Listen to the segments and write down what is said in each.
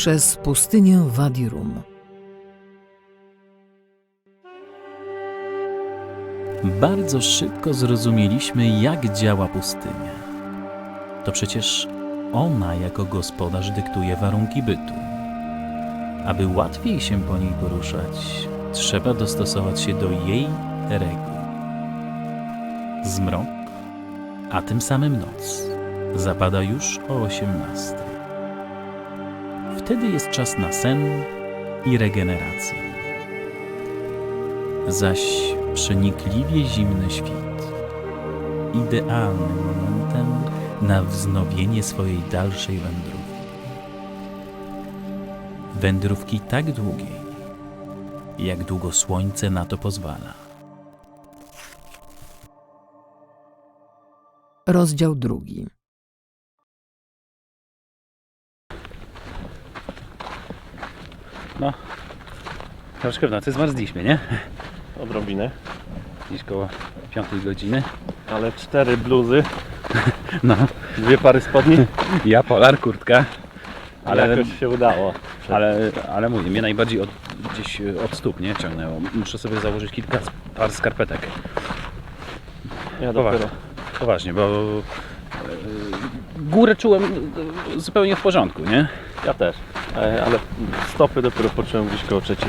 przez pustynię Wadi Rum. Bardzo szybko zrozumieliśmy, jak działa pustynia. To przecież ona jako gospodarz dyktuje warunki bytu. Aby łatwiej się po niej poruszać, trzeba dostosować się do jej reguł. Zmrok, a tym samym noc, zapada już o 18. Wtedy jest czas na sen i regenerację. Zaś przenikliwie zimny świt, idealnym momentem na wznowienie swojej dalszej wędrówki. Wędrówki tak długiej, jak długo słońce na to pozwala. Rozdział drugi. No, troszkę w nocy zmarzliśmy, nie? Odrobinę. Gdzieś koło 5 godziny. Ale cztery bluzy, No, dwie pary spodni. ja polar, kurtka. Ale, Ale jakoś się udało. ale, ale mówię, mnie najbardziej od, gdzieś od stóp, nie? Ciągnęło. Muszę sobie założyć kilka par skarpetek. Ja Poważnie. dopiero. Poważnie, bo e, górę czułem e, zupełnie w porządku, nie? Ja też. E, Ale stopy dopiero poczułem gdzieś koło trzeciej.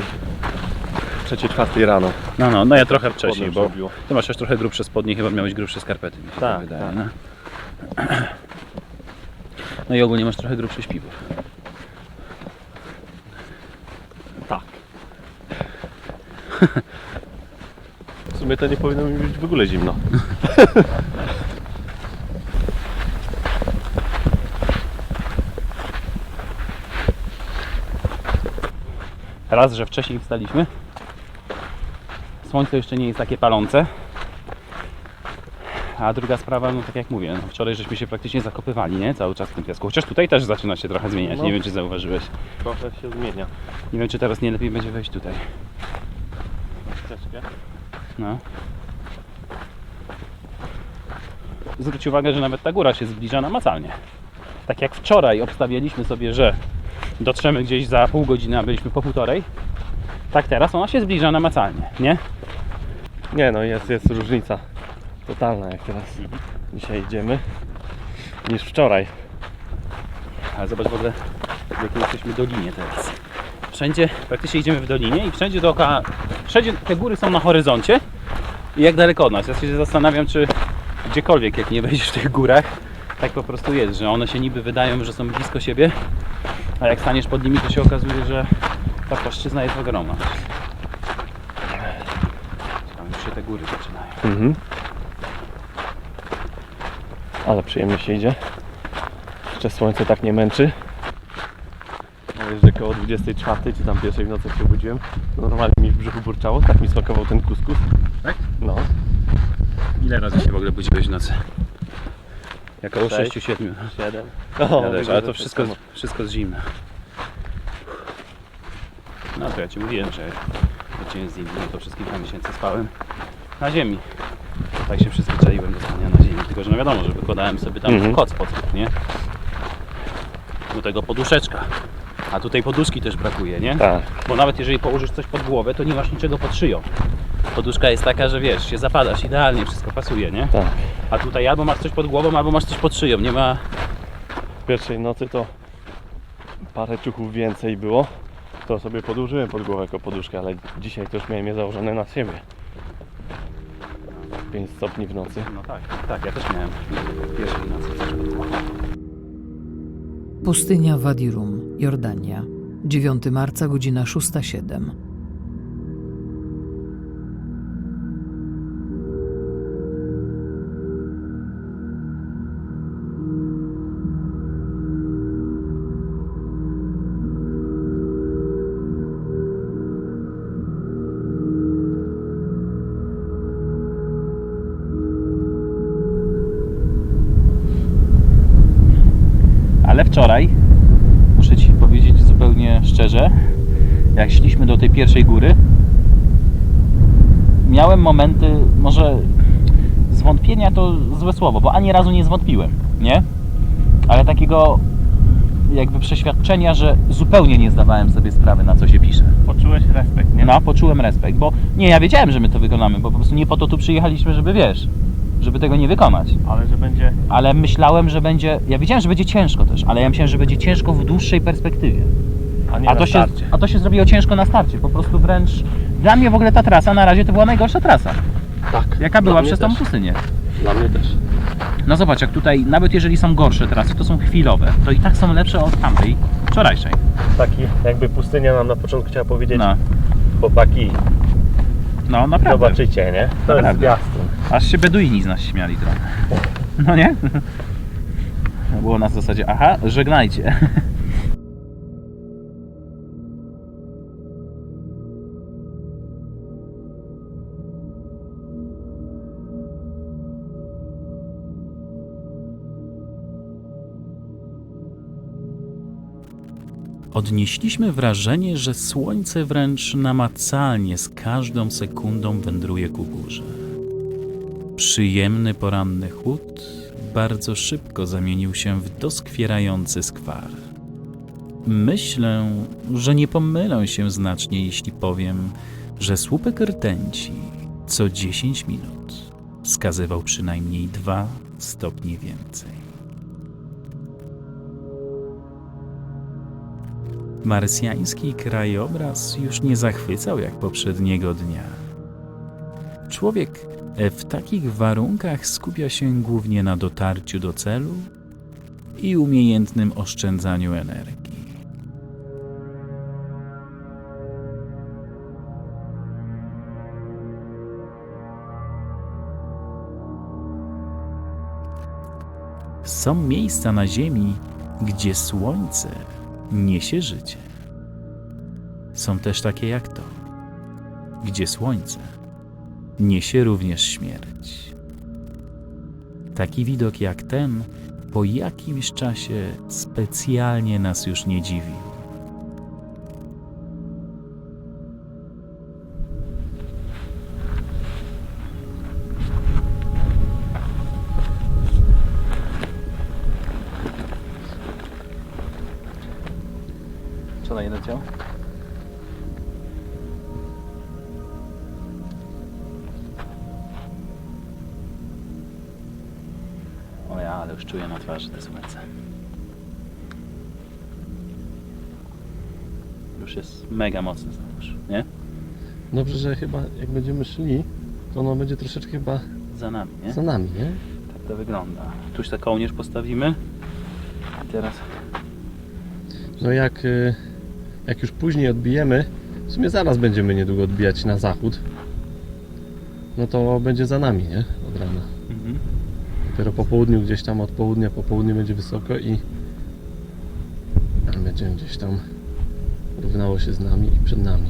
Trzeciej, czwartej rano. No, no, no ja trochę wcześniej, bo ty masz też trochę grubsze spodnie, chyba miałeś grubsze skarpety, mi się Tak, tak wydaje. tak. No. no i ogólnie masz trochę grubszy śpiwór. Tak. W sumie to nie powinno mi być w ogóle zimno. Raz, że wcześniej wstaliśmy. Słońce jeszcze nie jest takie palące. A druga sprawa, no tak jak mówię, no wczoraj żeśmy się praktycznie zakopywali, nie? Cały czas w tym piasku. Chociaż tutaj też zaczyna się trochę zmieniać. No. Nie wiem, czy zauważyłeś. Trochę się zmienia. Nie wiem, czy teraz nie lepiej będzie wejść tutaj. Ścieżkę. No. Zwróć uwagę, że nawet ta góra się zbliża namacalnie. Tak jak wczoraj obstawialiśmy sobie, że dotrzemy gdzieś za pół godziny, a byliśmy po półtorej, tak teraz ona się zbliża namacalnie, nie? Nie no, jest, jest różnica totalna jak teraz dzisiaj idziemy niż wczoraj. Ale zobacz w ogóle, w jakiej jesteśmy dolinie teraz. Wszędzie, praktycznie idziemy w dolinie i wszędzie dookoła, wszędzie te góry są na horyzoncie i jak daleko od nas. Ja się zastanawiam, czy gdziekolwiek, jak nie wejdziesz w tych górach, tak po prostu jest, że one się niby wydają, że są blisko siebie, a jak staniesz pod nimi, to się okazuje, że ta płaszczyzna jest ogromna. Tam już się te góry zaczynają. Mhm. Ale przyjemnie się idzie. Jeszcze słońce tak nie męczy. Ale że koło 24 czy tam pierwszej w nocy się budziłem, normalnie mi w brzuchu burczało, tak mi smakował ten kuskus. Tak? No. Ile razy się w ogóle budziłeś w nocy? Około Sześć. 6-7. 7. Ja też, ale to wszystko, wszystko z zimna. No to ja Ci mówiłem, że że Cię jest zimno, to przez kilka miesięcy spałem na ziemi. Tak się przyzwyczaiłem do spania na ziemi, tylko że no wiadomo, że wykładałem sobie tam Mhm. koc pod spód, nie? Do tego poduszeczka. A tutaj poduszki też brakuje, nie? Tak. Bo nawet jeżeli położysz coś pod głowę, to nie masz niczego pod szyją. Poduszka jest taka, że wiesz, się zapadasz, idealnie wszystko pasuje, nie? Tak. A tutaj albo masz coś pod głową, albo masz coś pod szyją, nie ma... W pierwszej nocy to parę ciuchów więcej było. To sobie podłożyłem pod głowę jako poduszkę, ale dzisiaj to już miałem je założone na siebie. 5 stopni w nocy. No tak, tak, ja też miałem w pierwszej nocy coś pod głową. Pustynia Wadi Rum, Jordania. 9 marca, godzina 6.07. Ale wczoraj, muszę Ci powiedzieć zupełnie szczerze, jak szliśmy do tej pierwszej góry, miałem momenty, może zwątpienia to złe słowo, bo ani razu nie zwątpiłem, nie? Ale takiego jakby przeświadczenia, że zupełnie nie zdawałem sobie sprawy, na co się pisze. Poczułeś respekt, nie? No, poczułem respekt, bo nie, ja wiedziałem, że my to wykonamy, bo po prostu nie po to tu przyjechaliśmy, żeby wiesz, żeby tego nie wykonać. Ale że będzie... Ale myślałem, że będzie, ja wiedziałem, że będzie ciężko też, ale ja myślałem, że będzie ciężko w dłuższej perspektywie. A nie A na to, się, a to się zrobiło ciężko na starcie, po prostu wręcz, dla mnie w ogóle ta trasa na razie to była najgorsza trasa, Tak. jaka była przez tą też. pustynię. Dla mnie też. No zobacz, jak tutaj, nawet jeżeli są gorsze trasy, to są chwilowe, to i tak są lepsze od tamtej, wczorajszej. Taki jakby pustynia nam na początku chciała powiedzieć, No, chłopaki, no naprawdę. zobaczycie, nie? To Naprawdę. jest zwiastun. Aż się Beduini z nas śmiali trochę. No nie? Było na zasadzie, aha, żegnajcie. Odnieśliśmy wrażenie, że słońce wręcz namacalnie z każdą sekundą wędruje ku górze. Przyjemny poranny chłód bardzo szybko zamienił się w doskwierający skwar. Myślę, że nie pomylę się znacznie, jeśli powiem, że słupek rtęci co 10 minut wskazywał przynajmniej 2 stopnie więcej. Marsjański krajobraz już nie zachwycał jak poprzedniego dnia. Człowiek w takich warunkach skupia się głównie na dotarciu do celu i umiejętnym oszczędzaniu energii. Są miejsca na Ziemi, gdzie słońce niesie życie. Są też takie jak to, gdzie słońce niesie również śmierć. Taki widok jak ten po jakimś czasie specjalnie nas już nie dziwił. Twarzy te słońce. Już jest mega mocny znowuż, nie? Dobrze, że chyba jak będziemy szli, to ono będzie troszeczkę chyba Za nami, nie? za nami, nie? Tak to wygląda. Tuż ta kołnierz postawimy. I teraz No jak, y, jak już później odbijemy, w sumie zaraz będziemy niedługo odbijać na zachód, no to będzie za nami, nie? Od rana. Dopiero po południu, gdzieś tam od południa po południu będzie wysoko i będzie gdzieś tam równało się z nami i przed nami.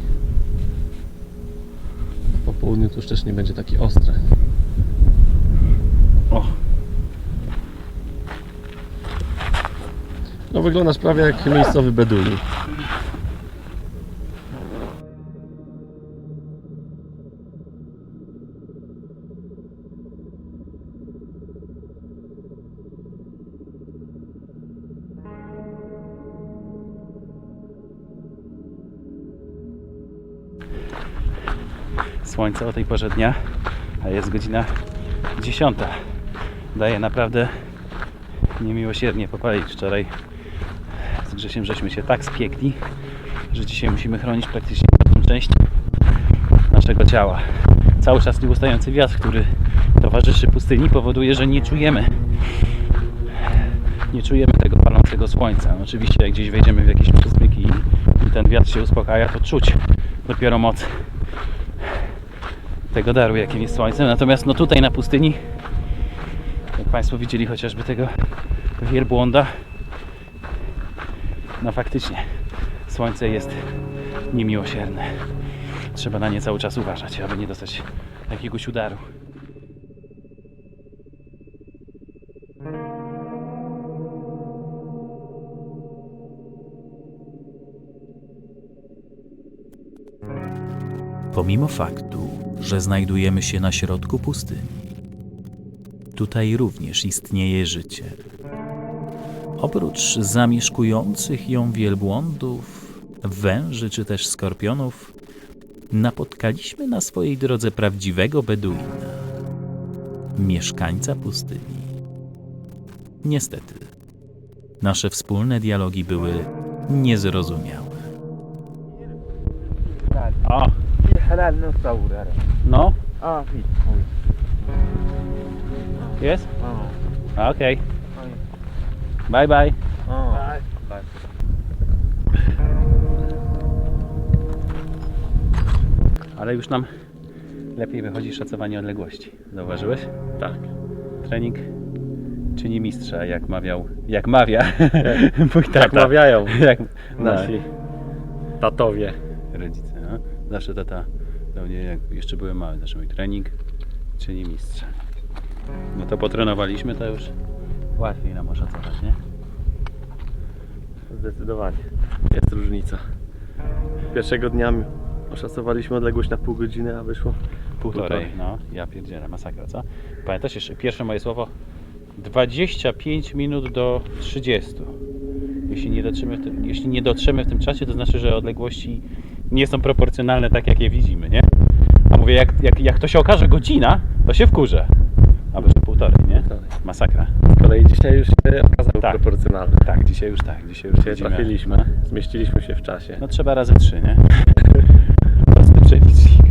Po południu to już też nie będzie takie ostre. O, No wyglądasz prawie jak miejscowy beduin. Słońce o tej porze dnia, a jest godzina 10. Daje naprawdę niemiłosiernie popalić. Wczoraj z Grzesiem żeśmy się tak spiekli, że dzisiaj musimy chronić praktycznie każdą część naszego ciała. Cały czas nieustający wiatr, który towarzyszy pustyni, powoduje, że nie czujemy nie czujemy tego palącego słońca. Oczywiście jak gdzieś wejdziemy w jakieś przysmyki i, i ten wiatr się uspokaja, to czuć dopiero moc tego daru, jakim jest słońce. Natomiast no tutaj na pustyni, jak Państwo widzieli chociażby tego wielbłąda, no faktycznie słońce jest niemiłosierne. Trzeba na nie cały czas uważać, aby nie dostać jakiegoś udaru. Pomimo faktu, że znajdujemy się na środku pustyni, tutaj również istnieje życie. Oprócz zamieszkujących ją wielbłądów, węży czy też skorpionów, napotkaliśmy na swojej drodze prawdziwego Beduina, mieszkańca pustyni. Niestety, nasze wspólne dialogi były niezrozumiałe. في حلال نصور انا no, اه في jest? اه Okej. Bye, bye. اه Ale już nam lepiej wychodzi szacowanie odległości. Zauważyłeś? Tak. Trening czyni mistrza, jak mawiał, jak mawia mój tata. Tak mawiają Jak nasi tatowie. rodzice. No? Zawsze tata do mnie, jak jeszcze byłem mały, zawsze mój trening czyni mistrza. No to potrenowaliśmy, to już łatwiej nam oszacować, nie? Zdecydowanie. Jest różnica. Pierwszego dnia oszacowaliśmy odległość na pół godziny, a wyszło Półtorej, no. Ja pierdzielę, masakra, co? Pamiętasz jeszcze pierwsze moje słowo? 25 minut do 30. Jeśli nie dotrzemy w tym, jeśli nie dotrzemy w tym czasie, to znaczy, że odległości nie są proporcjonalne tak, jak je widzimy, nie? A mówię, jak, jak, jak to się okaże godzina, to się wkurzę. A wyszło półtorej, nie? Półtorej. Masakra. Z kolei dzisiaj już się okazało Tak. proporcjonalne. Tak, dzisiaj już tak, dzisiaj już Dzisiaj widzimy. trafiliśmy, No, zmieściliśmy się w czasie. no trzeba razy trzy, nie? Prosty przelicznik.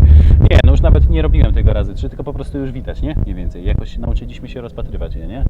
Nie, no już nawet nie robiłem tego razy trzy, tylko po prostu już widać, nie? Mniej więcej. Jakoś nauczyliśmy się rozpatrywać je, nie?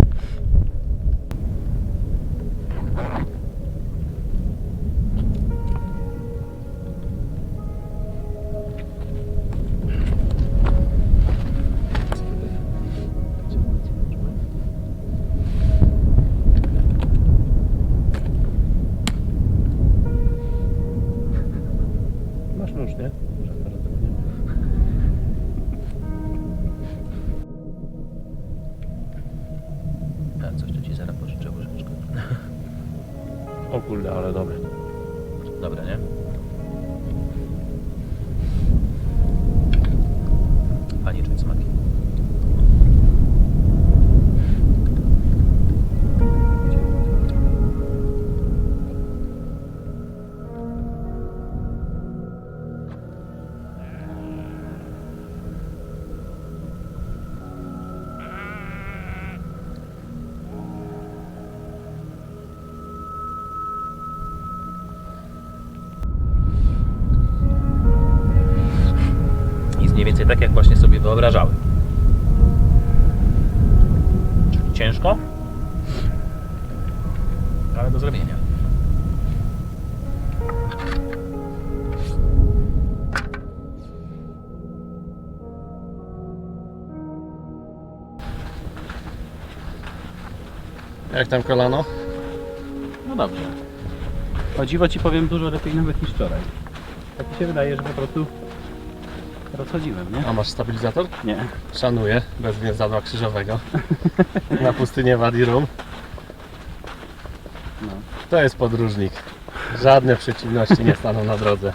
Tak, jak właśnie sobie wyobrażałem. Ciężko, ale do zrobienia. Jak tam kolano? No dobrze. O dziwo ci powiem dużo lepiej nawet niż wczoraj. Tak mi się wydaje, że po prostu rozchodziłem, nie? A masz stabilizator? Nie. Szanuję, bez więzadła krzyżowego. Na pustynię Wadi Rum. No. To jest podróżnik. Żadne przeciwności nie staną na drodze.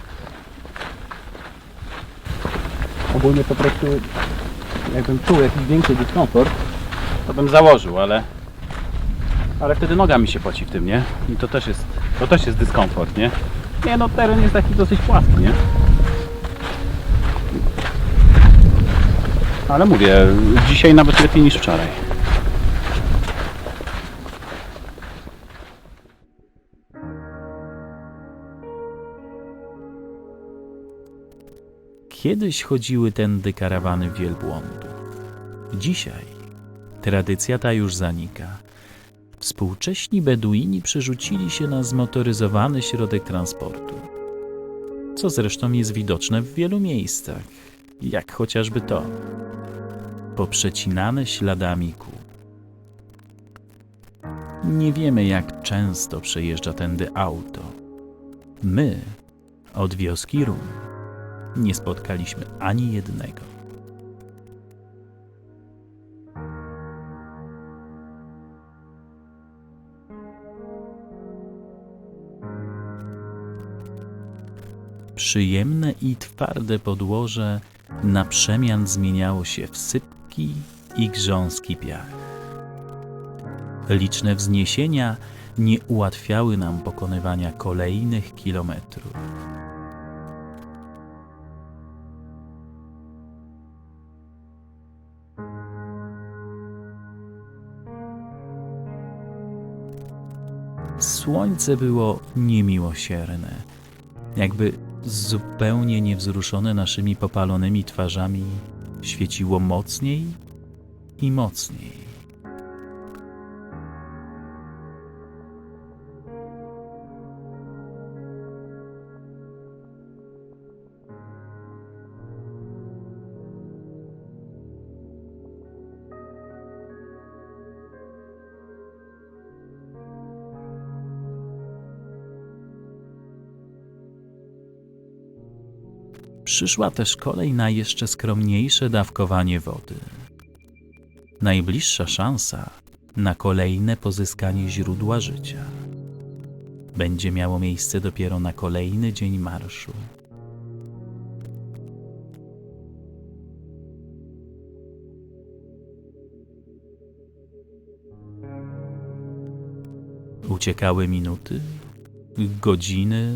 Ogólnie po prostu jakbym czuł jakiś większy dyskomfort, to bym założył, ale ale wtedy noga mi się poci w tym, nie? I to też jest, to też jest dyskomfort, nie? Nie no, teren jest taki dosyć płaski, nie? Ale mówię, dzisiaj nawet lepiej niż wczoraj. Kiedyś chodziły tędy karawany wielbłądów. Dzisiaj tradycja ta już zanika. Współcześni Beduini przerzucili się na zmotoryzowany środek transportu, co zresztą jest widoczne w wielu miejscach, jak chociażby to, poprzecinane śladami kół. Nie wiemy, jak często przejeżdża tędy auto. My, od wioski Rum, nie spotkaliśmy ani jednego. Przyjemne i twarde podłoże na przemian zmieniało się w i grząski piach. Liczne wzniesienia nie ułatwiały nam pokonywania kolejnych kilometrów. Słońce było niemiłosierne, jakby zupełnie niewzruszone naszymi popalonymi twarzami, świeciło mocniej i mocniej. Przyszła też kolej na jeszcze skromniejsze dawkowanie wody. Najbliższa szansa na kolejne pozyskanie źródła życia będzie miało miejsce dopiero na kolejny dzień marszu. Uciekały minuty, godziny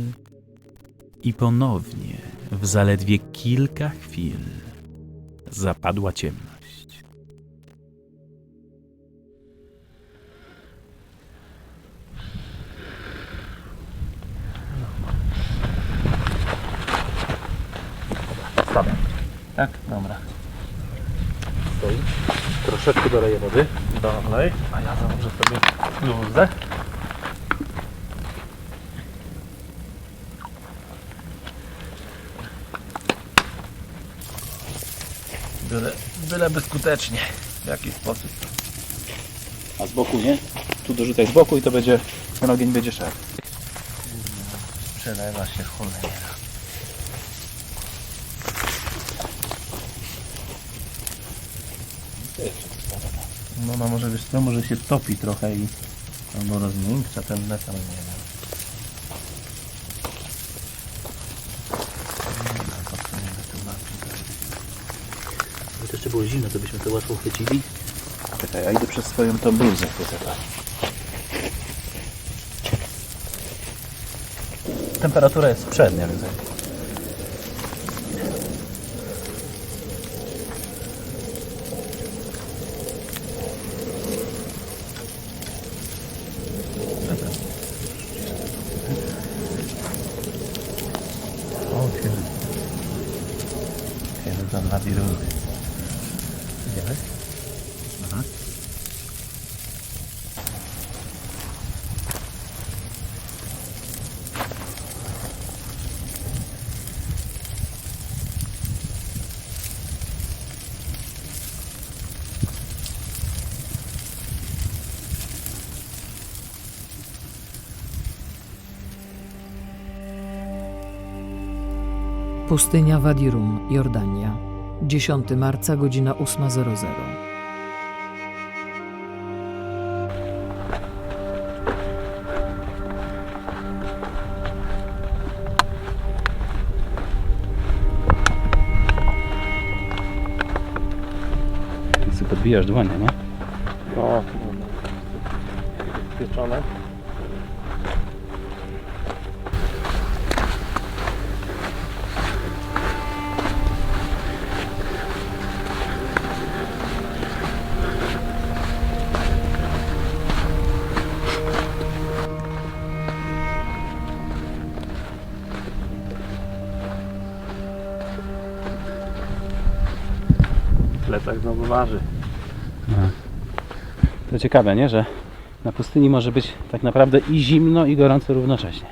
i ponownie, w zaledwie kilka chwil, zapadła ciemność. Stawiam. Tak? Dobra. Stoi. Troszeczkę doleję wody. Dolej. A ja założę sobie bluzę. Byle, byleby skutecznie. W jakiś sposób. A z boku nie? Tu dorzucaj z boku i to będzie, ten ogień będzie szedł. Przelewa się cholera. No, no może wiesz co, może się topi trochę i albo rozmiękcza ten metal, nie wiem. Gdyby to jeszcze było zimno, to byśmy to łatwo chwycili. Czekaj, ja idę przez swoją tą bluzę. Tutaj. Temperatura jest przednia, więc O, kiedy. Kiedy tam na wirunky. Idziemy? Aha. Pustynia Wadirum, Jordania. 10 marca, godzina 8.00. Ty podbijasz dłonie, nie? Plecak znowu waży. To ciekawe, nie? Że na pustyni może być tak naprawdę i zimno, i gorąco równocześnie.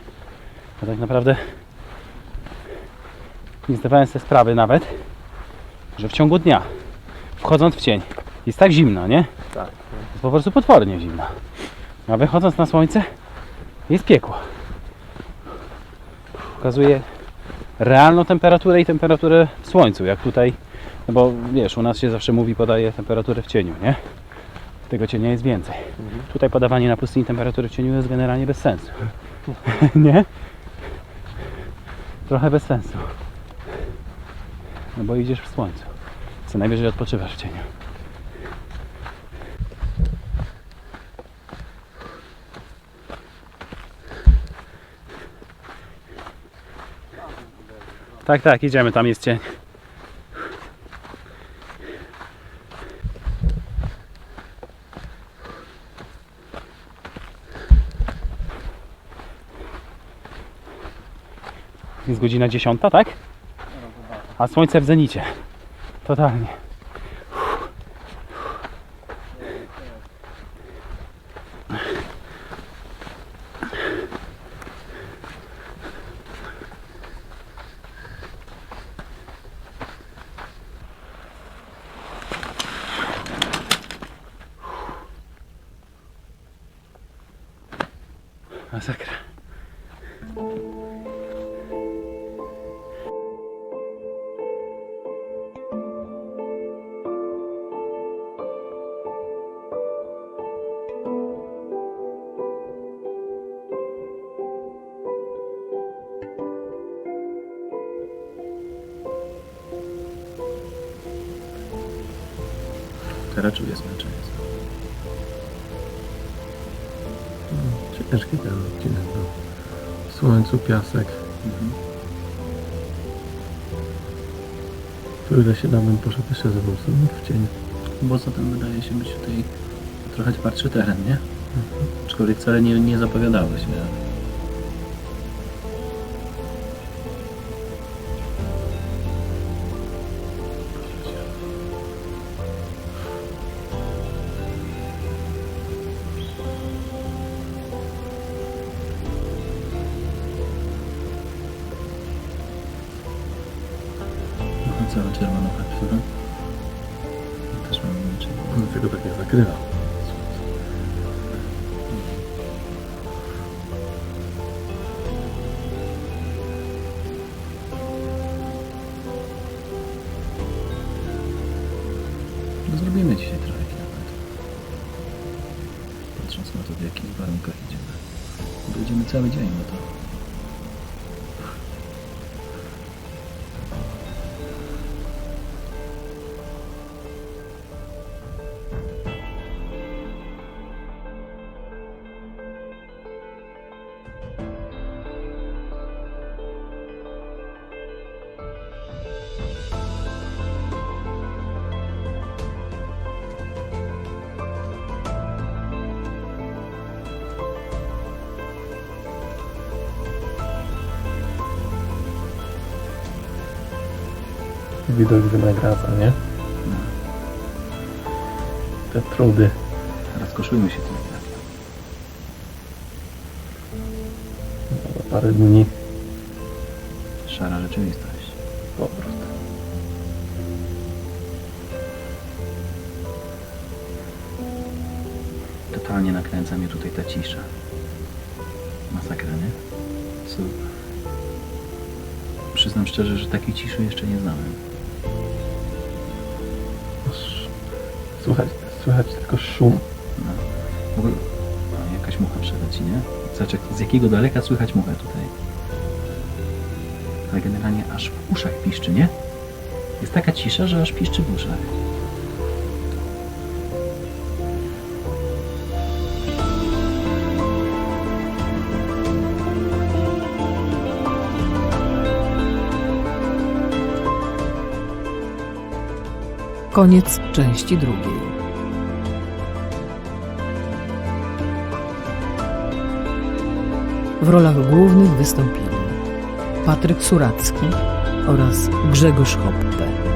Bo tak naprawdę nie zdawałem sobie sprawy nawet, że w ciągu dnia, wchodząc w cień, jest tak zimno, nie? Tak. Jest po prostu potwornie zimno. A wychodząc na słońce, jest piekło. Pokazuje realną temperaturę i temperaturę w słońcu, jak tutaj, no bo wiesz, u nas się zawsze mówi, podaje temperaturę w cieniu, nie? Tego cienia jest więcej. Mhm. Tutaj podawanie na pustyni temperatury w cieniu jest generalnie bez sensu. nie? Trochę bez sensu. No bo idziesz w słońcu. Co najwyżej odpoczywasz w cieniu. Tak, tak, idziemy, tam jest cień. Jest godzina 10, tak? A słońce w zenicie. Totalnie. Masakra. W słońcu, piasek. Tu ile się damy poszedł jeszcze ze sobą w cień. Bo tam wydaje się być tutaj trochę twardszy teren, nie? Aczkolwiek wcale nie, nie zapowiadało się. Zrobimy dzisiaj trochę kilometrów. Patrząc na to, w jakich warunkach idziemy. Będziemy cały dzień, no to... Widok wynagradza, nie? Te trudy. Rozkoszujmy się tym. tak? Za parę dni Szara rzeczywistość. powrót. Totalnie nakręca mnie tutaj ta cisza. Masakra, nie? Co? Przyznam szczerze, że takiej ciszy jeszcze nie znałem. Słychać, słychać tylko szum. No. Jakaś mucha przeleci, nie? Zobacz, z jakiego daleka słychać muchę tutaj. Ale generalnie aż w uszach piszczy, nie? Jest taka cisza, że aż piszczy w uszach. Koniec części drugiej. W rolach głównych wystąpili Patryk Suracki oraz Grzegorz Hoppe.